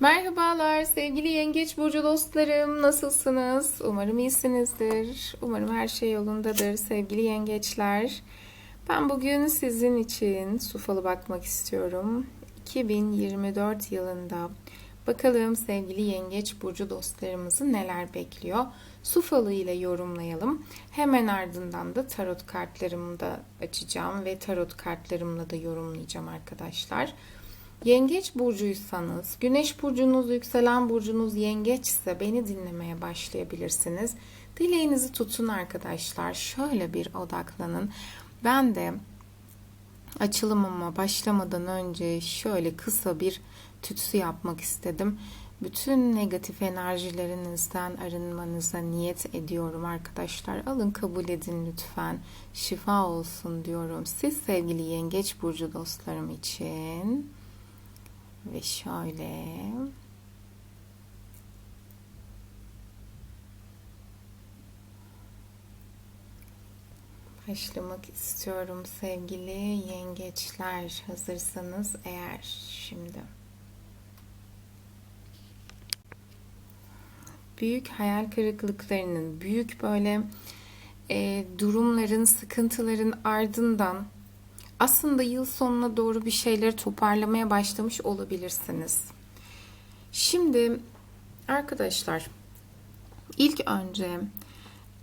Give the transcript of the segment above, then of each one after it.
Merhabalar sevgili Yengeç Burcu dostlarım. Nasılsınız? Umarım iyisinizdir. Umarım her şey yolundadır sevgili yengeçler. Ben bugün sizin için su falı bakmak istiyorum. 2024 yılında bakalım sevgili Yengeç Burcu dostlarımızı neler bekliyor. Su falı ile yorumlayalım. Hemen ardından da tarot kartlarımı da açacağım ve tarot kartlarımla da yorumlayacağım arkadaşlar. Yengeç burcuysanız, güneş burcunuz, yükselen burcunuz yengeçse beni dinlemeye başlayabilirsiniz. Dileğinizi tutun arkadaşlar. Şöyle bir odaklanın. Ben de açılımıma başlamadan önce şöyle kısa bir tütsü yapmak istedim. Bütün negatif enerjilerinizden arınmanıza niyet ediyorum arkadaşlar. Alın kabul edin lütfen. Şifa olsun diyorum. Siz sevgili yengeç burcu dostlarım için ve şöyle. Başlamak istiyorum sevgili yengeçler. Hazırsanız eğer şimdi. Büyük hayal kırıklıklarının büyük böyle e, durumların sıkıntıların ardından aslında yıl sonuna doğru bir şeyleri toparlamaya başlamış olabilirsiniz. Şimdi arkadaşlar ilk önce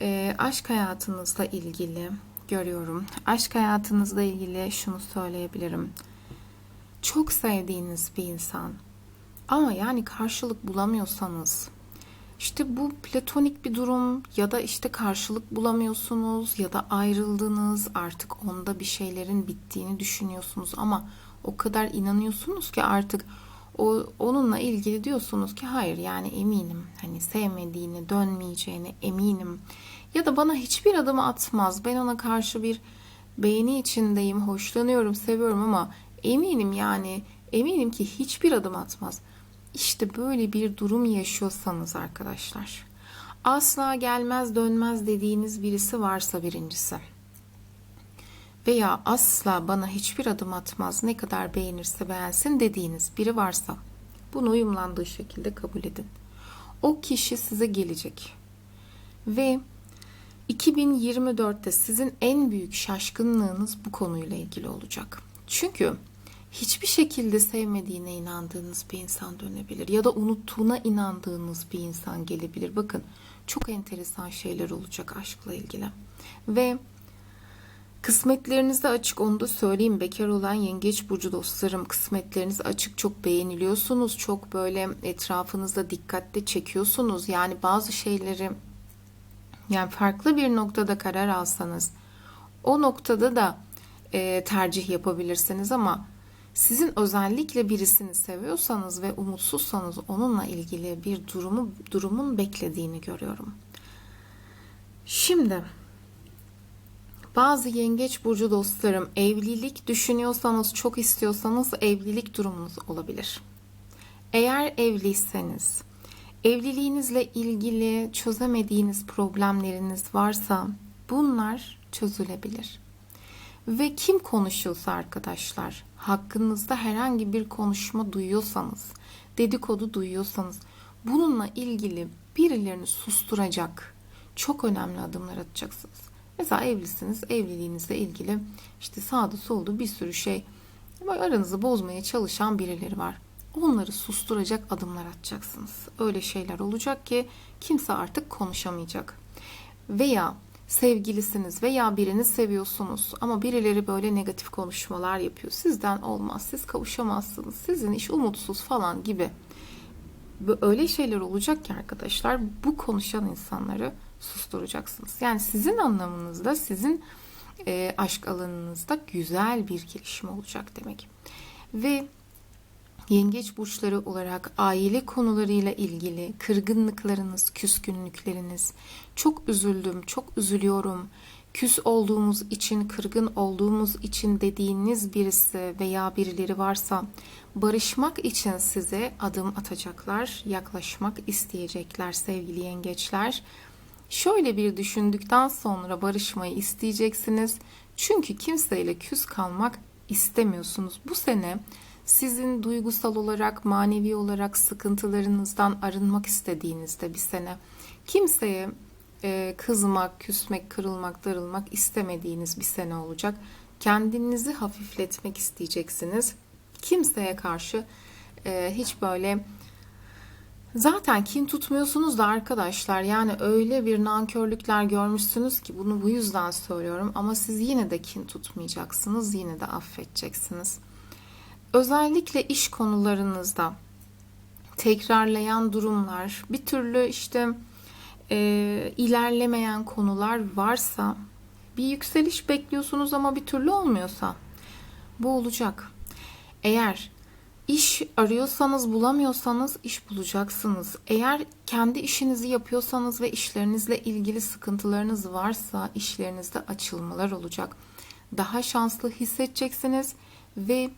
e, aşk hayatınızla ilgili görüyorum. Aşk hayatınızla ilgili şunu söyleyebilirim. Çok sevdiğiniz bir insan ama yani karşılık bulamıyorsanız işte bu platonik bir durum ya da işte karşılık bulamıyorsunuz ya da ayrıldınız artık onda bir şeylerin bittiğini düşünüyorsunuz ama o kadar inanıyorsunuz ki artık o onunla ilgili diyorsunuz ki hayır yani eminim hani sevmediğini dönmeyeceğine eminim ya da bana hiçbir adım atmaz ben ona karşı bir beğeni içindeyim hoşlanıyorum seviyorum ama eminim yani eminim ki hiçbir adım atmaz. İşte böyle bir durum yaşıyorsanız arkadaşlar. Asla gelmez dönmez dediğiniz birisi varsa birincisi. Veya asla bana hiçbir adım atmaz ne kadar beğenirse beğensin dediğiniz biri varsa bunu uyumlandığı şekilde kabul edin. O kişi size gelecek. Ve 2024'te sizin en büyük şaşkınlığınız bu konuyla ilgili olacak. Çünkü hiçbir şekilde sevmediğine inandığınız bir insan dönebilir ya da unuttuğuna inandığınız bir insan gelebilir. Bakın çok enteresan şeyler olacak aşkla ilgili. Ve kısmetleriniz de açık onu da söyleyeyim. Bekar olan yengeç burcu dostlarım kısmetleriniz açık çok beğeniliyorsunuz. Çok böyle etrafınızda dikkatle çekiyorsunuz. Yani bazı şeyleri yani farklı bir noktada karar alsanız o noktada da e, tercih yapabilirsiniz ama sizin özellikle birisini seviyorsanız ve umutsuzsanız onunla ilgili bir durumu durumun beklediğini görüyorum. Şimdi bazı yengeç burcu dostlarım evlilik düşünüyorsanız çok istiyorsanız evlilik durumunuz olabilir. Eğer evliyseniz evliliğinizle ilgili çözemediğiniz problemleriniz varsa bunlar çözülebilir. Ve kim konuşuyorsa arkadaşlar, hakkınızda herhangi bir konuşma duyuyorsanız, dedikodu duyuyorsanız, bununla ilgili birilerini susturacak çok önemli adımlar atacaksınız. Mesela evlisiniz, evliliğinizle ilgili işte sağda solda bir sürü şey aranızı bozmaya çalışan birileri var. Onları susturacak adımlar atacaksınız. Öyle şeyler olacak ki kimse artık konuşamayacak. Veya sevgilisiniz veya birini seviyorsunuz ama birileri böyle negatif konuşmalar yapıyor. Sizden olmaz, siz kavuşamazsınız, sizin iş umutsuz falan gibi. Öyle şeyler olacak ki arkadaşlar bu konuşan insanları susturacaksınız. Yani sizin anlamınızda, sizin aşk alanınızda güzel bir gelişme olacak demek. Ve yengeç burçları olarak aile konularıyla ilgili kırgınlıklarınız, küskünlükleriniz, çok üzüldüm, çok üzülüyorum, küs olduğumuz için, kırgın olduğumuz için dediğiniz birisi veya birileri varsa barışmak için size adım atacaklar, yaklaşmak isteyecekler sevgili yengeçler. Şöyle bir düşündükten sonra barışmayı isteyeceksiniz. Çünkü kimseyle küs kalmak istemiyorsunuz. Bu sene Sizin duygusal olarak, manevi olarak sıkıntılarınızdan arınmak istediğinizde bir sene. Kimseye e, kızmak, küsmek, kırılmak, darılmak istemediğiniz bir sene olacak. Kendinizi hafifletmek isteyeceksiniz. Kimseye karşı e, hiç böyle Zaten kin tutmuyorsunuz da arkadaşlar yani öyle bir nankörlükler görmüşsünüz ki bunu bu yüzden söylüyorum ama siz yine de kin tutmayacaksınız yine de affedeceksiniz. Özellikle iş konularınızda tekrarlayan durumlar bir türlü işte e, ilerlemeyen konular varsa bir yükseliş bekliyorsunuz ama bir türlü olmuyorsa bu olacak. Eğer İş arıyorsanız bulamıyorsanız iş bulacaksınız. Eğer kendi işinizi yapıyorsanız ve işlerinizle ilgili sıkıntılarınız varsa işlerinizde açılmalar olacak. Daha şanslı hissedeceksiniz ve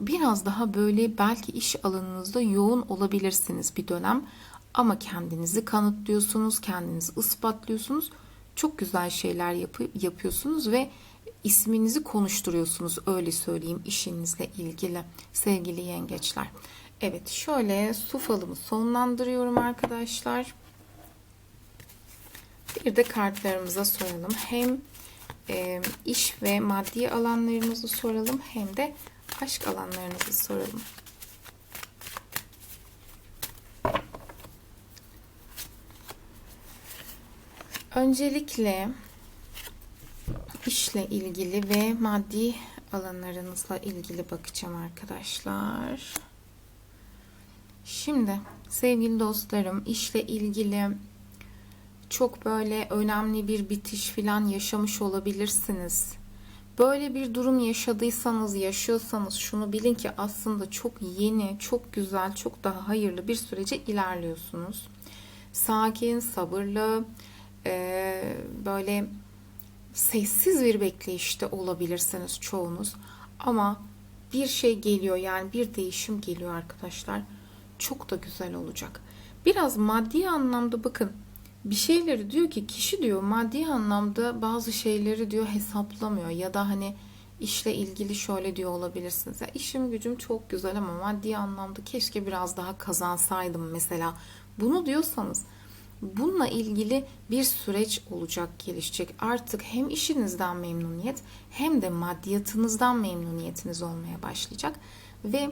biraz daha böyle belki iş alanınızda yoğun olabilirsiniz bir dönem. Ama kendinizi kanıtlıyorsunuz, kendinizi ispatlıyorsunuz. Çok güzel şeyler yapı, yapıyorsunuz ve isminizi konuşturuyorsunuz öyle söyleyeyim işinizle ilgili sevgili yengeçler. Evet şöyle su falımı sonlandırıyorum arkadaşlar. Bir de kartlarımıza soralım. Hem e, iş ve maddi alanlarımızı soralım hem de aşk alanlarınızı soralım. Öncelikle işle ilgili ve maddi alanlarınızla ilgili bakacağım arkadaşlar. Şimdi sevgili dostlarım işle ilgili çok böyle önemli bir bitiş filan yaşamış olabilirsiniz. Böyle bir durum yaşadıysanız, yaşıyorsanız şunu bilin ki aslında çok yeni, çok güzel, çok daha hayırlı bir sürece ilerliyorsunuz. Sakin, sabırlı, böyle sessiz bir bekleyişte olabilirsiniz çoğunuz. Ama bir şey geliyor yani bir değişim geliyor arkadaşlar. Çok da güzel olacak. Biraz maddi anlamda bakın bir şeyleri diyor ki kişi diyor maddi anlamda bazı şeyleri diyor hesaplamıyor ya da hani işle ilgili şöyle diyor olabilirsiniz. Ya işim gücüm çok güzel ama maddi anlamda keşke biraz daha kazansaydım mesela. Bunu diyorsanız Bununla ilgili bir süreç olacak, gelişecek. Artık hem işinizden memnuniyet hem de maddiyatınızdan memnuniyetiniz olmaya başlayacak. Ve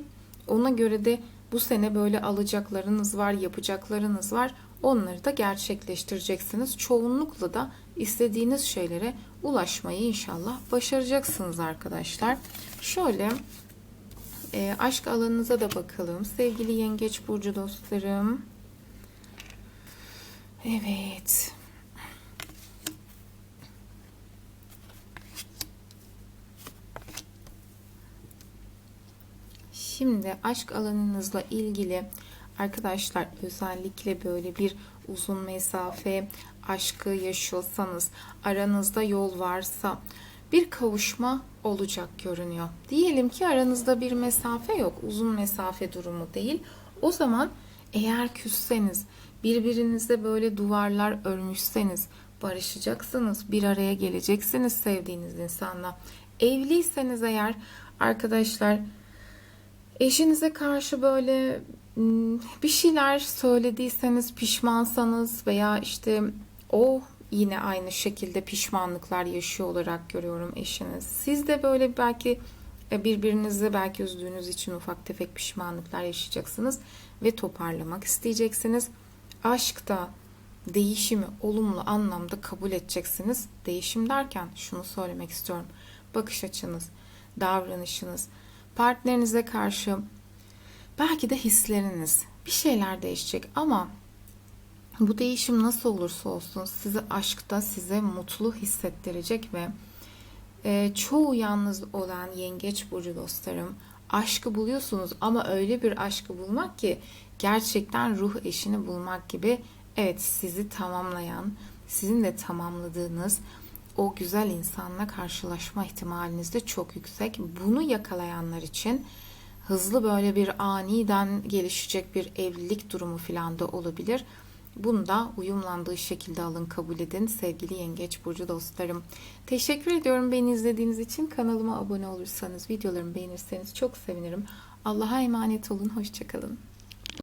ona göre de bu sene böyle alacaklarınız var, yapacaklarınız var. Onları da gerçekleştireceksiniz. Çoğunlukla da istediğiniz şeylere ulaşmayı inşallah başaracaksınız arkadaşlar. Şöyle e, aşk alanınıza da bakalım. Sevgili yengeç burcu dostlarım. Evet. Şimdi aşk alanınızla ilgili arkadaşlar özellikle böyle bir uzun mesafe aşkı yaşıyorsanız aranızda yol varsa bir kavuşma olacak görünüyor. Diyelim ki aranızda bir mesafe yok. Uzun mesafe durumu değil. O zaman eğer küsseniz birbirinize böyle duvarlar örmüşseniz barışacaksınız, bir araya geleceksiniz sevdiğiniz insanla. Evliyseniz eğer arkadaşlar eşinize karşı böyle bir şeyler söylediyseniz pişmansanız veya işte o yine aynı şekilde pişmanlıklar yaşıyor olarak görüyorum eşiniz. Siz de böyle belki e, birbirinizi belki üzdüğünüz için ufak tefek pişmanlıklar yaşayacaksınız ve toparlamak isteyeceksiniz aşkta değişimi olumlu anlamda kabul edeceksiniz. Değişim derken şunu söylemek istiyorum. Bakış açınız, davranışınız, partnerinize karşı belki de hisleriniz bir şeyler değişecek ama bu değişim nasıl olursa olsun sizi aşkta size mutlu hissettirecek ve e, çoğu yalnız olan yengeç burcu dostlarım aşkı buluyorsunuz ama öyle bir aşkı bulmak ki gerçekten ruh eşini bulmak gibi evet sizi tamamlayan, sizin de tamamladığınız o güzel insanla karşılaşma ihtimaliniz de çok yüksek. Bunu yakalayanlar için hızlı böyle bir aniden gelişecek bir evlilik durumu falan da olabilir. Bunu da uyumlandığı şekilde alın kabul edin sevgili yengeç burcu dostlarım. Teşekkür ediyorum beni izlediğiniz için. Kanalıma abone olursanız, videolarımı beğenirseniz çok sevinirim. Allah'a emanet olun. Hoşçakalın.